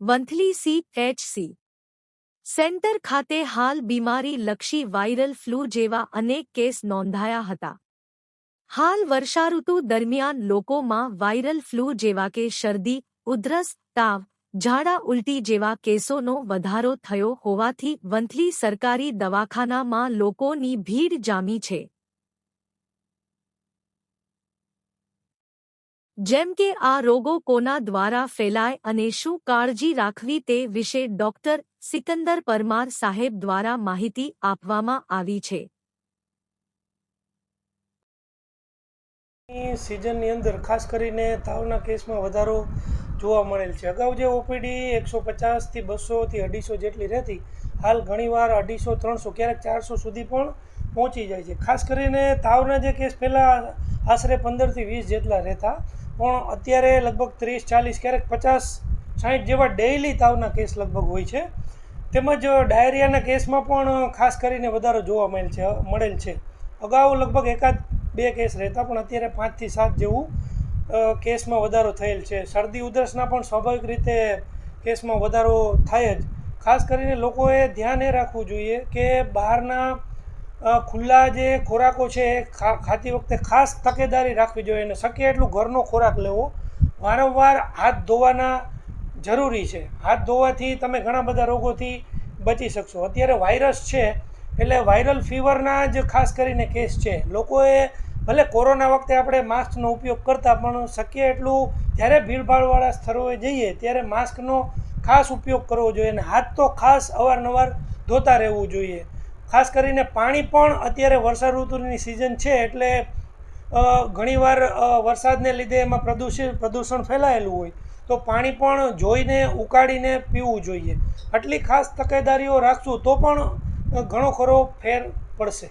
Vanthali CHC centre ખાતે હાલ બીમારી લક્ષી વાયરલ ફ્લૂ જેવા અનેક કેસ નોંધાયા હતા. હાલ વર્ષાઋતુ દરમિયાન લોકોમાં વાયરલ ફ્લૂ જેવા કે શરદી, ઉધરસ, તાવ, ઝાડા ઉલટી જેવા કેસોનો વધારો થયો હોવાથી વંથલી સરકારી દવાખાનામાં લોકોની ભીડ જામી છે. જેમ કે આ રોગો કોના દ્વારા ફેલાય અને શું કાળજી રાખવી તે વિશે ડોક્ટર સિકંદર પરમાર સાહેબ દ્વારા માહિતી આપવામાં આવી છે. સિઝનની અંદર ખાસ કરીને તાવના કેસમાં વધારો જોવા મળેલ છે. અગાઉ જે ઓપીડી એકસો પચાસથી બસોથી અઢીસો જેટલી રહેતી, હાલ ઘણીવાર અઢીસો, ત્રણસો, ક્યારેક ચારસો સુધી પણ પહોંચી જાય છે. ખાસ કરીને તાવના જે કેસ પહેલાં આશરે પંદરથી વીસ જેટલા રહેતા પણ અત્યારે લગભગ ત્રીસ, ચાલીસ, ક્યારેક પચાસ સાઠ જેવા ડેઇલી તાવના કેસ લગભગ હોય છે. તેમજ ડાયરિયાના કેસમાં પણ ખાસ કરીને વધારો જોવા મળેલ છે મળેલ છે. અગાઉ લગભગ એકાદ બે કેસ રહેતા, પણ અત્યારે પાંચથી સાત જેવું કેસમાં વધારો થયેલ છે. શરદી ઉધરસના પણ સ્વાભાવિક રીતે કેસમાં વધારો થાય જ. ખાસ કરીને લોકોએ ધ્યાન એ રાખવું જોઈએ કે બહારના ખુલ્લા જે ખોરાકો છે એ ખાતી વખતે ખાસ તકેદારી રાખવી જોઈએ અને શક્ય એટલું ઘરનો ખોરાક લેવો વારંવાર હાથ ધોવાના જરૂરી છે. હાથ ધોવાથી તમે ઘણા બધા રોગોથી બચી શકશો. અત્યારે વાયરસ છે, એટલે વાયરલ ફીવરના જ ખાસ કરીને કેસ છે. લોકોએ ભલે કોરોના વખતે આપણે માસ્કનો ઉપયોગ કરતા, પણ શક્ય એટલું જ્યારે ભીડભાડવાળા સ્થળોએ જઈએ, ત્યારે માસ્કનો ખાસ ઉપયોગ કરવો જોઈએ અને હાથ તો ખાસ અવારનવાર ધોતા રહેવું જોઈએ. ખાસ કરીને પાણી પણ અત્યારે વર્ષા ઋતુની સિઝન છે એટલે ઘણીવાર વરસાદને લીધે એમાં પ્રદૂષિત પ્રદૂષણ ફેલાયેલું હોય તો પાણી પણ જોઈને, ઉકાળીને પીવું જોઈએ. આટલી ખાસ તકેદારીઓ રાખશું તો પણ ઘણો ખરો ફેર પડશે.